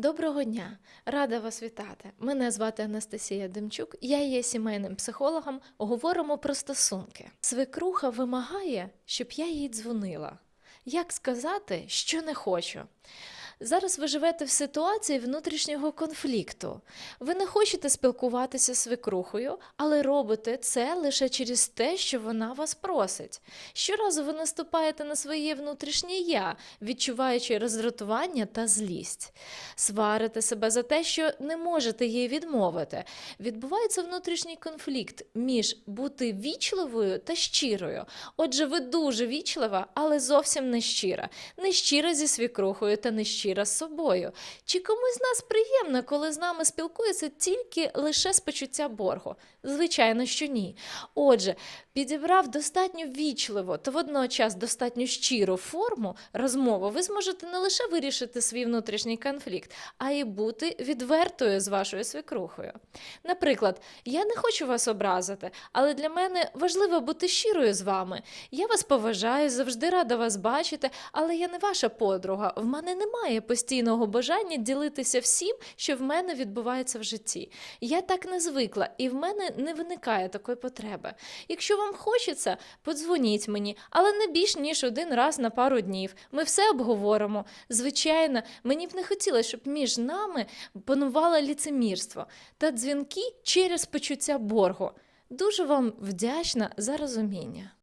Доброго дня! Рада вас вітати. Мене звати Анастасія Демчук, я є сімейним психологом. Говоримо про стосунки. Свекруха вимагає, щоб я їй дзвонила. Як сказати, що не хочу? Зараз ви живете в ситуації внутрішнього конфлікту. Ви не хочете спілкуватися з свекрухою, але робите це лише через те, що вона вас просить. Щоразу ви наступаєте на своє внутрішнє я, відчуваючи роздратування та злість. Сварите себе за те, що не можете їй відмовити. Відбувається внутрішній конфлікт між бути вічливою та щирою. Отже, ви дуже вічлива, але зовсім не щира. Не щира зі свікрухою та не щира з собою. Чи комусь з нас приємно, коли з нами спілкуються тільки лише з почуття боргу? Звичайно, що ні. Отже, підібрав достатньо вічливо та водночас достатньо щиру форму розмови, ви зможете не лише вирішити свій внутрішній конфлікт, а й бути відвертою з вашою свекрухою. Наприклад, я не хочу вас образити, але для мене важливо бути щирою з вами. Я вас поважаю, завжди рада вас бачити, але я не ваша подруга. В мене немає постійного бажання ділитися всім, що в мене відбувається в житті. Я так не звикла, і в мене не виникає такої потреби. Якщо вам хочеться, подзвоніть мені, але не більш ніж один раз на пару днів. Ми все обговоримо. Звичайно, мені б не хотілося, щоб між нами панувало ліцемірство та дзвінки через почуття боргу. Дуже вам вдячна за розуміння.